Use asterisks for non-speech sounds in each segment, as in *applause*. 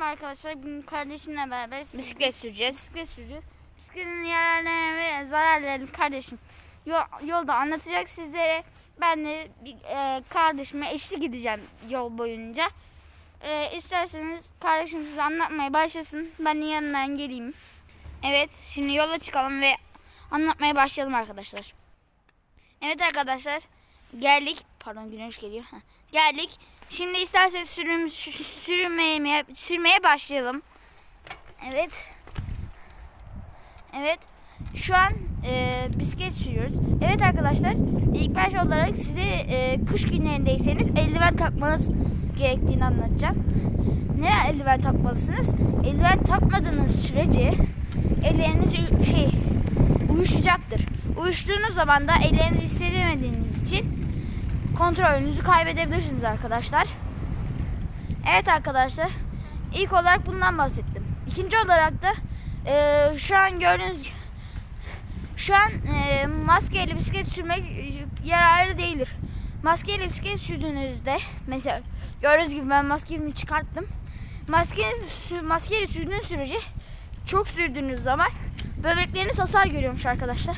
Merhaba arkadaşlar. Bugün kardeşimle beraber Bisiklet süreceğiz. bisiklet süreceğiz. Bisikletin yararlarını ve zararlarını kardeşim yol- yolda anlatacak sizlere. Ben de bir, e, kardeşime eşlik edeceğim yol boyunca. E, isterseniz kardeşim size anlatmaya başlasın. Ben de yanından geleyim. Evet şimdi yola çıkalım ve anlatmaya başlayalım arkadaşlar. Evet arkadaşlar geldik. Pardon güneş geliyor. Heh. Geldik. Şimdi isterseniz sürüm, sü- sürmeye, sürmeye başlayalım. Evet. Evet. Şu an e, bisiklet sürüyoruz. Evet arkadaşlar ilk baş olarak size e, kış günlerindeyseniz eldiven takmanız gerektiğini anlatacağım. Neden eldiven takmalısınız? Eldiven takmadığınız sürece elleriniz şey uyuşacaktır. Uyuştuğunuz zaman da ellerinizi hissedemediğiniz için kontrolünüzü kaybedebilirsiniz arkadaşlar. Evet arkadaşlar ilk olarak bundan bahsettim. İkinci olarak da e, şu an gördüğünüz şu an e, maskeyle bisiklet sürmek yararlı değildir. Maskeyle bisiklet sürdüğünüzde mesela gördüğünüz gibi ben maskemi çıkarttım. Maskenizi maskeyle sürdüğünüz sürece çok sürdüğünüz zaman böbrekleriniz hasar görüyormuş arkadaşlar.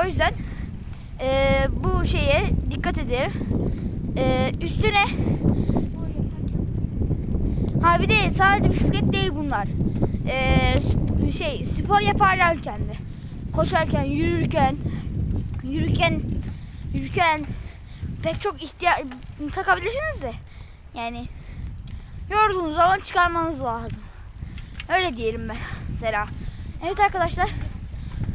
O yüzden e, bu şeye dikkat edelim. E, üstüne ha bir de sadece bisiklet değil bunlar. E, şey spor yaparlarken de koşarken, yürürken, yürürken, yürürken pek çok ihtiyaç takabilirsiniz de yani yorduğunuz zaman çıkarmanız lazım. Öyle diyelim ben mesela. Evet arkadaşlar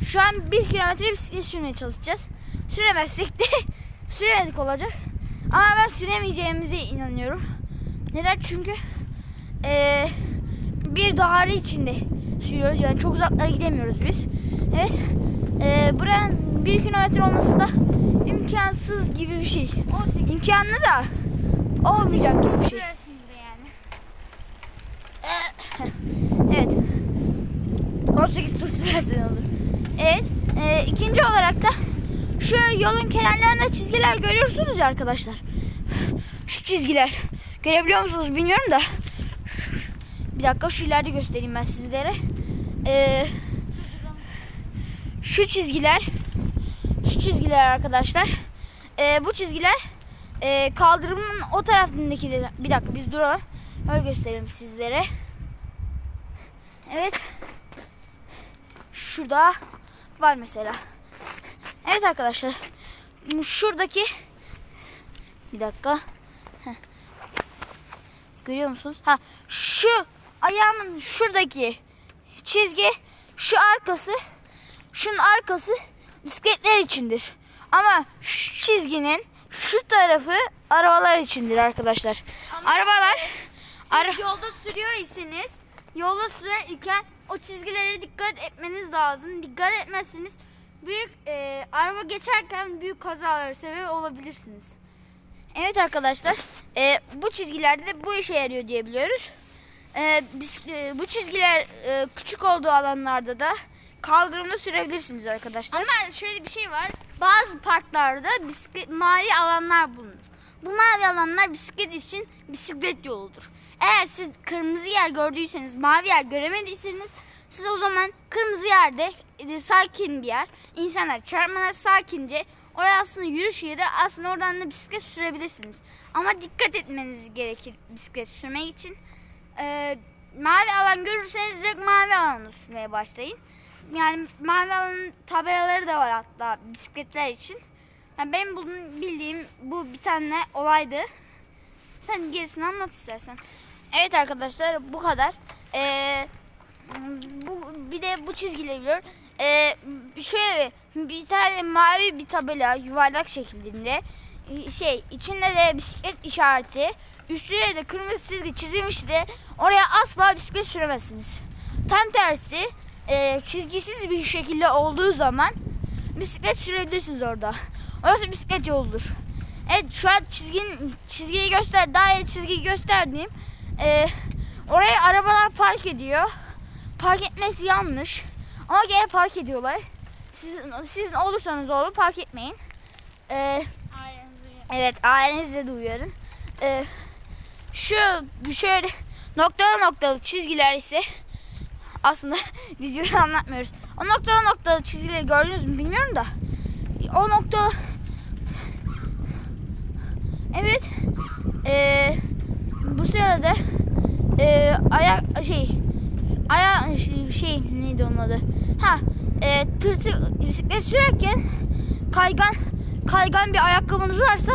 şu an bir kilometre bisiklet sürmeye çalışacağız. Süremezsek de *laughs* süremedik olacak. Ama ben süremeyeceğimize inanıyorum. Neden? Çünkü eee, bir daire içinde sürüyoruz. Yani çok uzaklara gidemiyoruz biz. Evet. Eee buranın bir kilometre olması da imkansız gibi bir şey. 18 İmkanlı da olmayacak gibi bir şey. yani. *laughs* Evet. 18 tur sürersen olur. Evet. e, ikinci olarak da şu yolun kenarlarında çizgiler görüyorsunuz ya arkadaşlar. Şu çizgiler. Görebiliyor musunuz bilmiyorum da. Bir dakika şu ileride göstereyim ben sizlere. E, şu çizgiler. Şu çizgiler arkadaşlar. E, bu çizgiler e, kaldırımın o tarafındakileri. Bir dakika biz duralım. Öyle göstereyim sizlere. Evet. Şurada var mesela. Evet arkadaşlar. Şuradaki bir dakika. Heh. Görüyor musunuz? Ha şu ayağımın şuradaki çizgi şu arkası şunun arkası bisikletler içindir. Ama şu çizginin şu tarafı arabalar içindir arkadaşlar. Ama Arabalar Siz ara yolda sürüyor iseniz yolda sürerken o çizgilere dikkat etmeniz lazım. Dikkat etmezseniz büyük e, araba geçerken büyük kazalara sebep olabilirsiniz. Evet arkadaşlar, e, bu çizgilerde de bu işe yarıyor diyebiliyoruz. E, bis- e, bu çizgiler e, küçük olduğu alanlarda da kaldırımda sürebilirsiniz arkadaşlar. Ama şöyle bir şey var. Bazı parklarda bisiklet mavi alanlar bulunur. Bu mavi alanlar bisiklet için bisiklet yoludur. Eğer siz kırmızı yer gördüyseniz, mavi yer göremediyseniz siz o zaman kırmızı yerde e, sakin bir yer. İnsanlar çarpmadan sakince oraya aslında yürüyüş yeri aslında oradan da bisiklet sürebilirsiniz. Ama dikkat etmeniz gerekir bisiklet sürmek için. Ee, mavi alan görürseniz direkt mavi alanda sürmeye başlayın. Yani mavi alanın tabelaları da var hatta bisikletler için. Yani benim bunun bildiğim bu bir tane olaydı. Sen gerisini anlat istersen. Evet arkadaşlar bu kadar. E, bu bir de bu çizgileri biliyor. E, şöyle bir tane mavi bir tabela yuvarlak şeklinde e, şey içinde de bisiklet işareti üstüne de kırmızı çizgi çizilmişti. Oraya asla bisiklet süremezsiniz. Tam tersi e, çizgisiz bir şekilde olduğu zaman bisiklet sürebilirsiniz orada. Orası bisiklet yoludur. Evet şu an çizgin çizgiyi göster daha iyi çizgiyi gösterdiğim e, oraya arabalar park ediyor. Park etmesi yanlış. Ama gene park ediyorlar. Siz, siz olursanız olur park etmeyin. E, Evet ailenize de uyarın. Ee, şu şöyle noktalı noktalı çizgiler ise aslında *laughs* videoda anlatmıyoruz. O noktalı noktalı çizgileri gördünüz mü bilmiyorum da. O noktalı Evet. Ee, bu sırada ee, ayak şey aya şey, şey neydi onun adı? Ha, e, tırtı bisiklet sürerken kaygan kaygan bir ayakkabınız varsa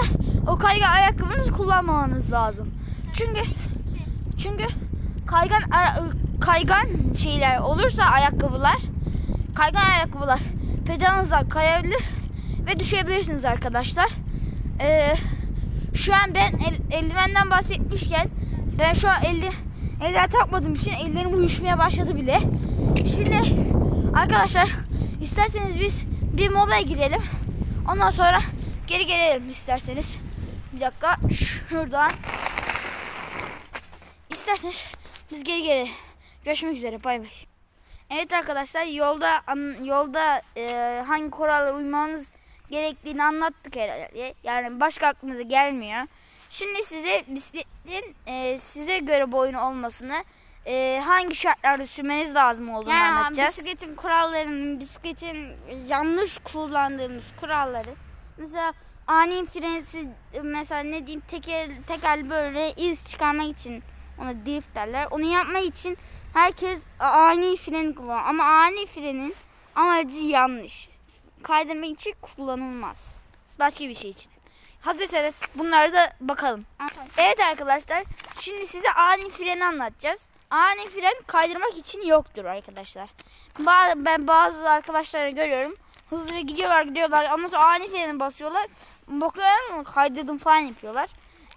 o kaygan ayakkabınızı kullanmamanız lazım. Çünkü çünkü kaygan kaygan şeyler olursa ayakkabılar kaygan ayakkabılar pedalınıza kayabilir ve düşebilirsiniz arkadaşlar. Ee, şu an ben el, eldivenden bahsetmişken ben şu an elde eldiven takmadığım için ellerim uyuşmaya başladı bile. Şimdi arkadaşlar isterseniz biz bir molaya girelim. Ondan sonra geri gelelim isterseniz. Bir dakika şuradan. İsterseniz biz geri geri. Görüşmek üzere. Bay bay. Evet arkadaşlar yolda yolda e, hangi kurallara uymanız gerektiğini anlattık herhalde. Yani başka aklımıza gelmiyor. Şimdi size bisikletin e, size göre boyun olmasını, e, hangi şartlarda sürmeniz lazım olduğunu Yani anlatacağız. bisikletin kurallarının, bisikletin yanlış kullandığımız kuralları. Mesela ani frensiz mesela ne diyeyim teker teker böyle iz çıkarmak için ona drift derler. Onu yapmak için herkes ani fren kullanıyor. Ama ani frenin amacı yanlış. Kaydırmak için kullanılmaz. Başka bir şey için. Hazırsanız bunlara da bakalım. Evet arkadaşlar şimdi size ani freni anlatacağız. Ani fren kaydırmak için yoktur arkadaşlar. Ba- Ben bazı arkadaşları görüyorum. Hızlıca gidiyorlar gidiyorlar ama sonra ani freni basıyorlar. Bakıyorlar kaydırdım falan yapıyorlar.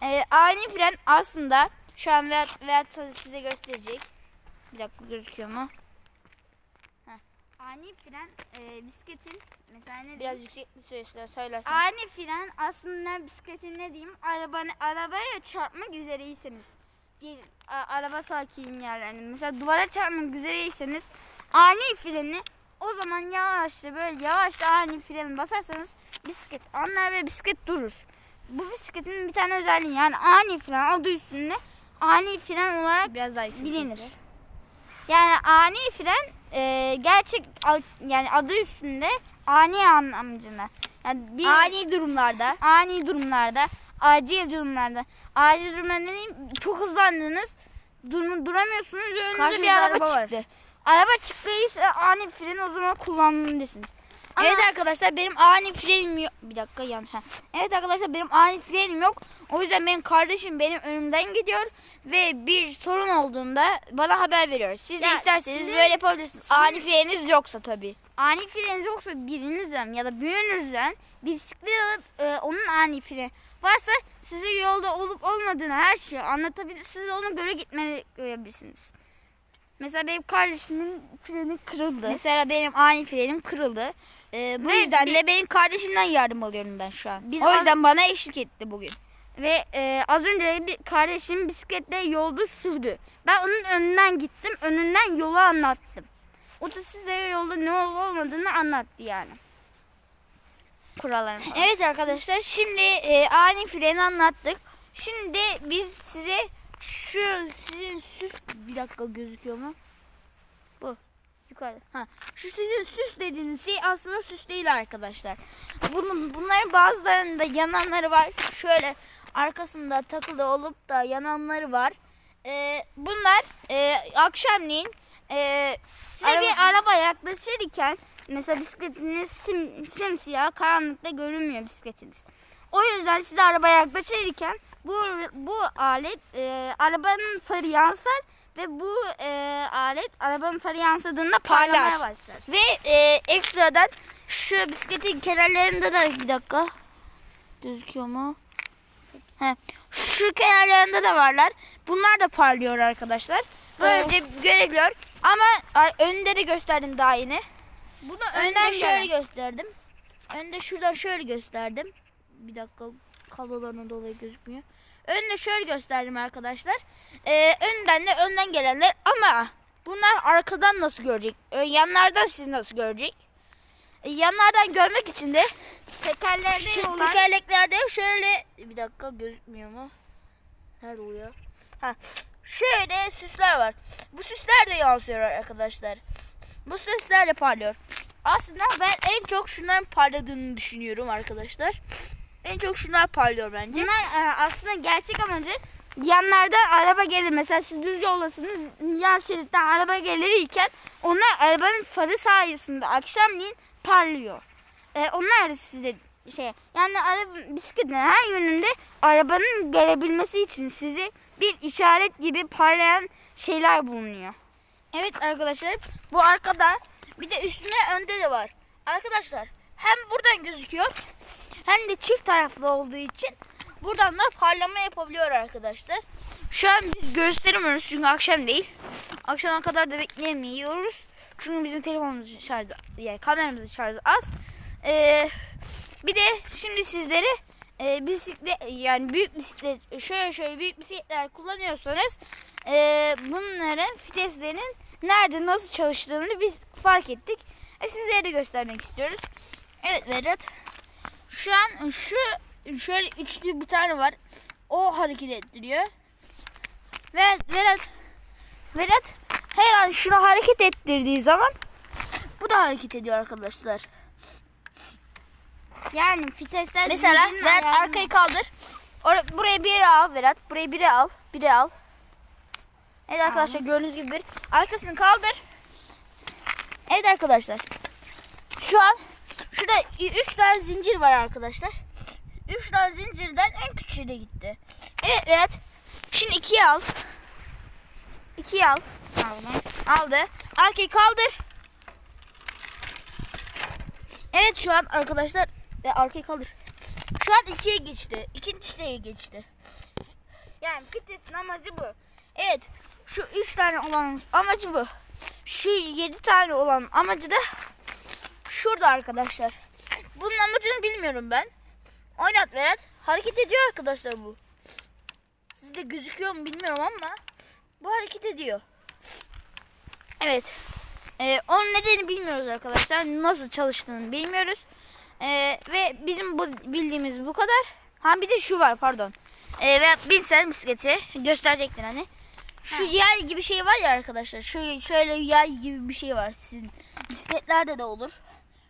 Ee, ani fren aslında şu an Vedat, Vedat size gösterecek. Bir dakika gözüküyor mu? Ani fren e, bisikletin mesela ne Biraz yüksekli söylersen. söylersen. Ani fren aslında bisikletin ne diyeyim arabanı arabaya çarpmak üzereyseniz bir a- araba sakin yerlerinde mesela duvara çarpmak üzereyseniz ani freni o zaman yavaşça böyle yavaşça ani freni basarsanız bisiklet anlar ve bisiklet durur. Bu bisikletin bir tane özelliği yani ani fren adı üstünde ani fren olarak Biraz daha yüksek bilinir. sesle. Yani ani fren e, gerçek yani adı üstünde ani anlamcına. Yani bir Ani durumlarda ani durumlarda, acil durumlarda, acil durumlarda ne diyeyim çok hızlandınız, dur, duramıyorsunuz önünüze bir araba, araba var. çıktı. Araba çıktıysa ani freni o zaman kullanmalısınız. Ama Evet arkadaşlar benim ani frenim yok. Bir dakika yan. ha. Evet arkadaşlar benim ani frenim yok. O yüzden benim kardeşim benim önümden gidiyor ve bir sorun olduğunda bana haber veriyor. Siz de Ya isterseniz sizin- böyle yapabilirsiniz. Ani freniniz yoksa tabii. ani freniniz yoksa birinizden ya da büyüğünüzden bir bisiklet alıp e, onun ani freni varsa size yolda olup olmadığını her şeyi anlatabilir. Siz ona göre gitmelisiniz. Mesela benim kardeşimin freni kırıldı. Mesela benim ani frenim kırıldı. Ee, bu Ve yüzden de benim kardeşimden yardım alıyorum ben şu an. Biz o az- yüzden bana eşlik etti bugün. Ve e, az önce bir kardeşim bisikletle yolda sürdü. Ben onun önünden gittim. Önünden yolu anlattım. O da size yolda ne olup olmadığını anlattı yani. Kurallarını falan. Evet arkadaşlar şimdi e, ani freni anlattık. Şimdi biz size şu sizin süs bir dakika gözüküyor mu? Bu yukarıda. Ha, şu sizin süs dediğiniz şey aslında süs değil arkadaşlar. Bunun bunların bazılarında yananları var. Şöyle arkasında takılı olup da yananları var. E, bunlar e, akşamleyin e, Size araba- bir araba yaklaşırken mesela bisikletiniz sim, simsiyah karanlıkta görünmüyor bisikletiniz. O yüzden size araba yaklaşırken bu bu alet e, arabanın farı yansır ve bu e, alet arabanın farı yansıdığında parlamaya Parlar. başlar. Ve e, ekstradan şu bisikletin kenarlarında da bir dakika gözüküyor mu? He. Şu kenarlarında da varlar. Bunlar da parlıyor arkadaşlar. Böylece görebiliyor. Ama önde de gösterdim daha yeni. Bunu Önden şöyle gösterdim. Önde şuradan şöyle gösterdim. Bir dakika kablolarına dolayı gözükmüyor. Önde şöyle gösterdim arkadaşlar. Ee, önden de önden gelenler ama bunlar arkadan nasıl görecek? Ö- Yanlardan siz nasıl görecek? E, yanlardan görmek için de tekerlerde şu olan tekerleklerde şöyle bir dakika gözükmüyor mu? Nerede oluyor? Ha. şöyle süsler var. Bu süsler de yansıyor arkadaşlar. Bu süsler de parlıyor. Aslında ben en çok şunların parladığını düşünüyorum arkadaşlar. En çok şunlar parlıyor bence. Bunlar e, aslında gerçek amacı yanlardan araba gelir. Mesela siz düz yoldasınız. Yan şeritten araba gelirken onlar arabanın farı sayesinde akşamleyin parlıyor. E, onlar da size şey yani araba, bisikletin her yönünde arabanın gelebilmesi için sizi bir işaret gibi parlayan şeyler bulunuyor. Evet arkadaşlar bu arkada bir de üstüne önde de var. Arkadaşlar hem buradan gözüküyor hem de çift taraflı olduğu için buradan da parlama yapabiliyor arkadaşlar. Şu an biz gösteremiyoruz çünkü akşam değil. Akşama kadar da bekleyemiyoruz. Çünkü bizim telefonumuzun şarjı yani kameramızın şarjı az. Ee, bir de şimdi sizlere e, bisiklet yani büyük bisiklet şöyle şöyle büyük bisikletler kullanıyorsanız e, bunların viteslerinin nerede nasıl çalıştığını biz fark ettik. E, sizlere de göstermek istiyoruz. Evet Vedat. Şu an şu şöyle üçlü bir tane var. O hareket ettiriyor. Ve Vedat Vedat her an şunu hareket ettirdiği zaman bu da hareket ediyor arkadaşlar. Yani vitesler Mesela Vedat arkayı kaldır. Or- buraya biri al Vedat. Buraya biri al. Biri al. Evet arkadaşlar gördüğünüz gibi bir. Arkasını kaldır. Evet arkadaşlar. Şu an şurada 3 tane zincir var arkadaşlar. 3 tane zincirden en küçüğüne gitti. Evet evet. Şimdi 2'yi al. 2'yi al. Aldım. Aldı. Arkayı kaldır. Evet şu an arkadaşlar ve arkayı kaldır. Şu an ikiye geçti. İkinci şeye geçti. Yani vitesin amacı bu. Evet. Şu üç tane olan amacı bu. Şu yedi tane olan amacı da şurada arkadaşlar. Bunun amacını bilmiyorum ben. Oynat Berat. Hareket ediyor arkadaşlar bu. Sizde gözüküyor mu bilmiyorum ama bu hareket ediyor. Evet. Ee, onun nedeni bilmiyoruz arkadaşlar. Nasıl çalıştığını bilmiyoruz. Ee, ve bizim bu bildiğimiz bu kadar. Ha bir de şu var pardon. Ee, ve binsel bisikleti gösterecektin hani. Şu yay gibi şey var ya arkadaşlar. Şöyle şöyle yay gibi bir şey var sizin bisikletlerde de olur.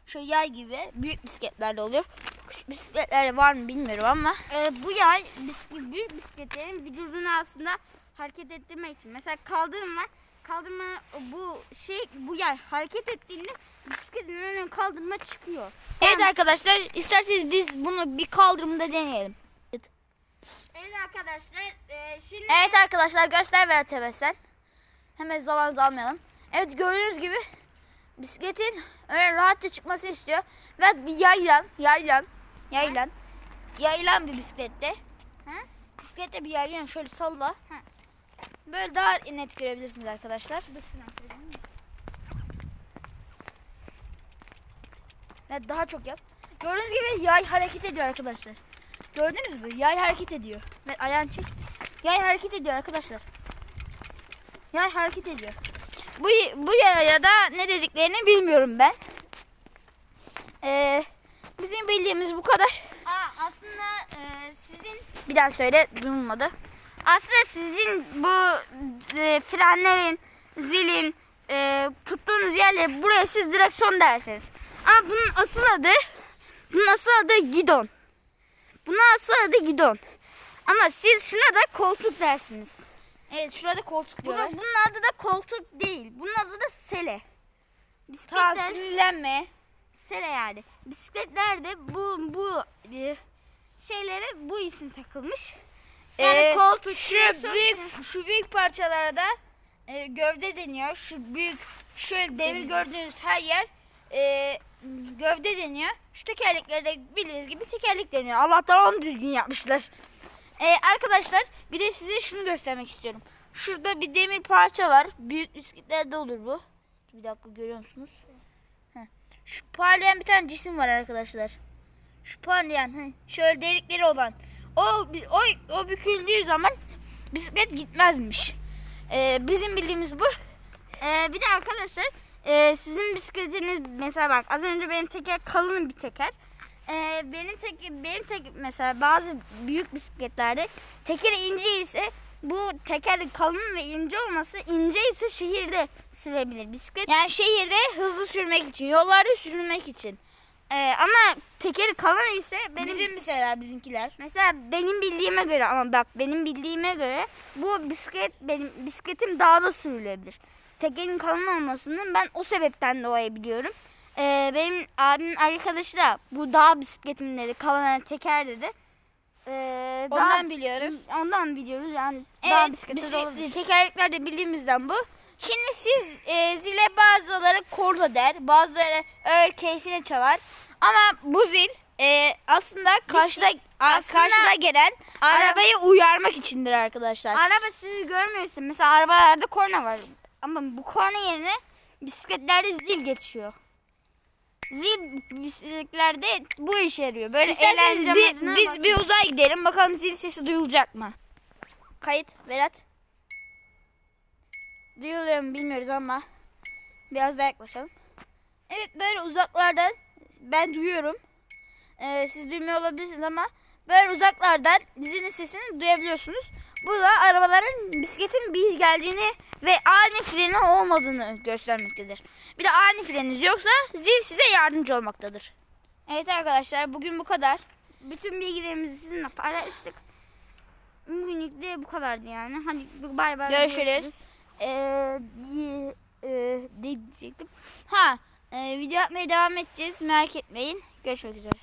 Şöyle yay gibi büyük bisikletlerde oluyor. Küçük bisikletlerde var mı bilmiyorum ama. Ee, bu yay bisiklet, büyük bisikletlerin vücudunu aslında hareket ettirmek için. Mesela kaldırım var. Kaldırma bu şey bu yay hareket ettiğinde bisikletin önüne kaldırma çıkıyor. Evet arkadaşlar isterseniz biz bunu bir kaldırımda deneyelim. Evet arkadaşlar e, şimdi Evet arkadaşlar göster ve tebessel. Hemen zaman almayalım. Evet gördüğünüz gibi bisikletin öyle rahatça çıkması istiyor. Ve bir yaylan, yaylan, yaylan, yaylan bir bisiklette. Ha? Bisiklette bir yaylan şöyle salla. Böyle daha net görebilirsiniz arkadaşlar. Evet, daha çok yap. Gördüğünüz gibi yay hareket ediyor arkadaşlar. Gördünüz mü? Yay hareket ediyor. Ve ayağını çek. Yay hareket ediyor arkadaşlar. Yay hareket ediyor. Bu bu yaya da ne dediklerini bilmiyorum ben. Ee, bizim bildiğimiz bu kadar. Aa, aslında e, sizin Bir daha söyle duyulmadı. aslında sizin bu e, frenlerin, zilin e, tuttuğunuz yerlere buraya siz direksiyon dersiniz. Ama bunun asıl adı bunun asıl adı gidon. Bunun asıl adı gidon. Ama siz şuna da koltuk dersiniz. Evet şurada koltuk Bunu, diyorlar. bunun adı da koltuk değil. Bunun adı da sele. Tamam Bisikletler, sinirlenme. sele yani. Bisikletlerde bu bu e, şeylere bu isim takılmış. Yani Ee, koltuk, şu direksiyon- büyük şu büyük parçalara da e, gövde deniyor. Şu büyük şöyle demir gördüğünüz her yer e, gövde deniyor. Şu tekerleklere de bildiğiniz gibi tekerlek deniyor. Allah'tan onu düzgün yapmışlar. E, arkadaşlar bir de size şunu göstermek istiyorum. Şurada bir demir parça var. Büyük bisikletlerde olur bu. Bir dakika görüyor musunuz? Şu parlayan bir tane cisim var arkadaşlar. Şu parlayan şöyle delikleri olan. O o o büküldüğü zaman bisiklet gitmezmiş. Ee, bizim bildiğimiz bu. Ee, bir de arkadaşlar e, sizin bisikletiniz mesela bak az önce benim teker kalın bir teker. Ee, benim tek benim tek mesela bazı büyük bisikletlerde tekeri ince ise bu teker kalın ve ince olması ince ise şehirde sürebilir bisiklet. Yani şehirde hızlı sürmek için, yollarda sürülmek için. Ee, ama tekeri kalın ise benim Bizim mesela bizimkiler. mesela benim bildiğime göre ama bak benim bildiğime göre bu bisiklet benim bisikletim dağda sürülebilir. Tekerin kalın olmasını ben o sebepten dolayı biliyorum. Ee, benim abimin arkadaşı da bu dağ bisikletim dedi kalın teker dedi. Ondan dağ- biliyoruz. Ondan biliyoruz yani dağ Evet, bisikleti de bisiklet, olabilir. tekerlekler de bildiğimizden bu. Şimdi siz e, zile bazıları korla der, bazıları öyle keyfine çalar. Ama bu zil e, aslında karşıda a- aslında- karşıda gelen Ara- arabayı uyarmak içindir arkadaşlar. Araba sizi görmüyorsa mesela arabalarda korna var. Ama bu korna yerine bisikletlerde zil geçiyor. Zil bisikletlerde bu işe yarıyor. Böyle İsterseniz eğlence amacına biz bir uzaya gidelim bakalım zil sesi duyulacak mı? Kayıt Berat. Duyuluyor mu bilmiyoruz ama biraz daha yaklaşalım. Evet böyle uzaklardan ben duyuyorum. Ee, siz duymuyor olabilirsiniz ama böyle uzaklardan zilin sesini duyabiliyorsunuz. Bu da arabaların bisikletin bir geldiğini ve ani freni olmadığını göstermektedir. Bir de ani freniniz yoksa zil size yardımcı olmaktadır. Evet arkadaşlar bugün bu kadar. bütün bilgilerimizi sizinle paylaştık. Bugünlük de bu kadardı yani. Hadi bay bay. Görüşürüz. Ee, y- e, diyecektim? Ha, e, video atmaya devam edeceğiz. Merak etmeyin. Görüşmek üzere.